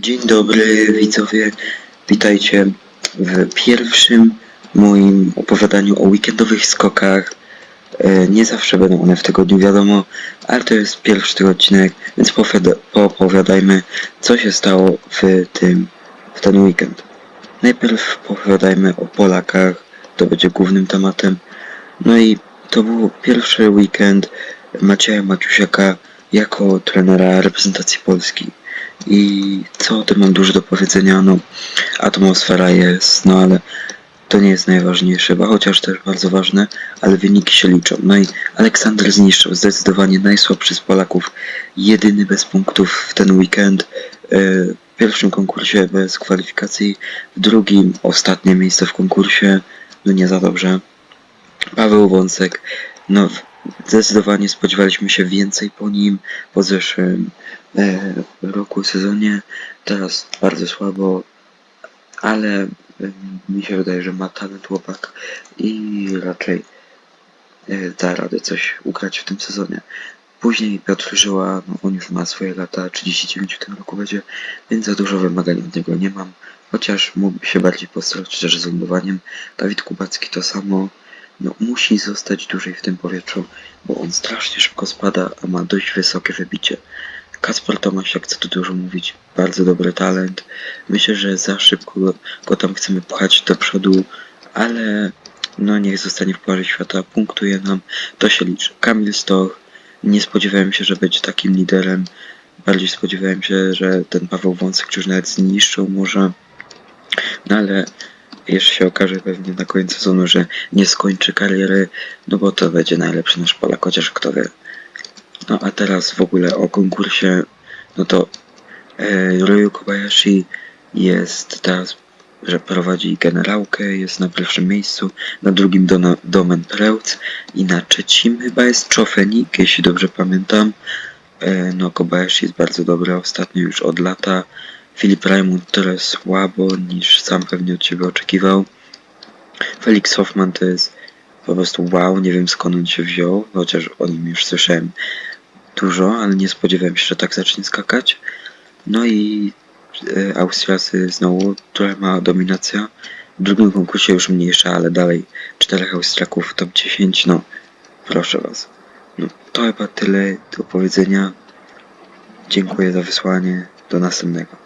Dzień dobry widzowie, witajcie w pierwszym moim opowiadaniu o weekendowych skokach. E, Nie zawsze będą one w tygodniu, wiadomo, ale to jest pierwszy tego odcinek, więc powiada- poopowiadajmy, co się stało w tym, w ten weekend. Najpierw opowiadajmy o Polakach, to będzie głównym tematem. No i to był pierwszy weekend Macieja Maciusiaka jako trenera reprezentacji Polski. I co o tym mam dużo do powiedzenia, no atmosfera jest, no ale to nie jest najważniejsze, bo chociaż też bardzo ważne, ale wyniki się liczą. No i Aleksander zniszczył zdecydowanie najsłabszy z Polaków, jedyny bez punktów w ten weekend. e, W pierwszym konkursie bez kwalifikacji, w drugim ostatnie miejsce w konkursie, no nie za dobrze. Paweł Wąsek, no zdecydowanie spodziewaliśmy się więcej po nim po zeszłym e, roku, sezonie. Teraz bardzo słabo, ale e, mi się wydaje, że ma talent chłopak i raczej e, da radę coś ugrać w tym sezonie. Później Piotr Żyła, no on już ma swoje lata, 39 w tym roku będzie, więc za dużo wymagań od niego nie mam. Chociaż mógłby się bardziej postarać też z lądowaniem. Dawid Kubacki to samo. No, musi zostać dłużej w tym powietrzu, bo on strasznie szybko spada, a ma dość wysokie wybicie. Kasper Tomasiak, co tu dużo mówić, bardzo dobry talent. Myślę, że za szybko go, tam chcemy pchać do przodu, ale no niech zostanie w Pucharze Świata, punktuje nam, to się liczy. Kamil Stoch, nie spodziewałem się, że będzie takim liderem. Bardziej spodziewałem się, że ten Paweł Wąsek już nawet zniszczył może. No ale jeszcze się okaże pewnie na końcu sezonu, że nie skończy kariery, no bo to będzie najlepszy nasz Polak, chociaż kto wie. No a teraz w ogóle o konkursie, no to e, Ryu Kobayashi jest teraz, że prowadzi generałkę, jest na pierwszym miejscu, na drugim Dona, Domen Preutz i na trzecim chyba jest Chofenik, jeśli dobrze pamiętam. E, no Kobayashi jest bardzo dobry ostatnio już od lata. Filip Raimund tyle słabo niż sam pewnie od siebie oczekiwał. Felix Hoffman to jest po prostu wow, nie wiem skąd on się wziął, chociaż o nim już słyszałem dużo, ale nie spodziewałem się, że tak zacznie skakać. No i e, Austriacy znowu, która ma dominacja. W drugim konkursie już mniejsza, ale dalej czterech Austriaków top 10, no proszę was. No to chyba tyle do powiedzenia. Dziękuję za wysłanie. Do następnego.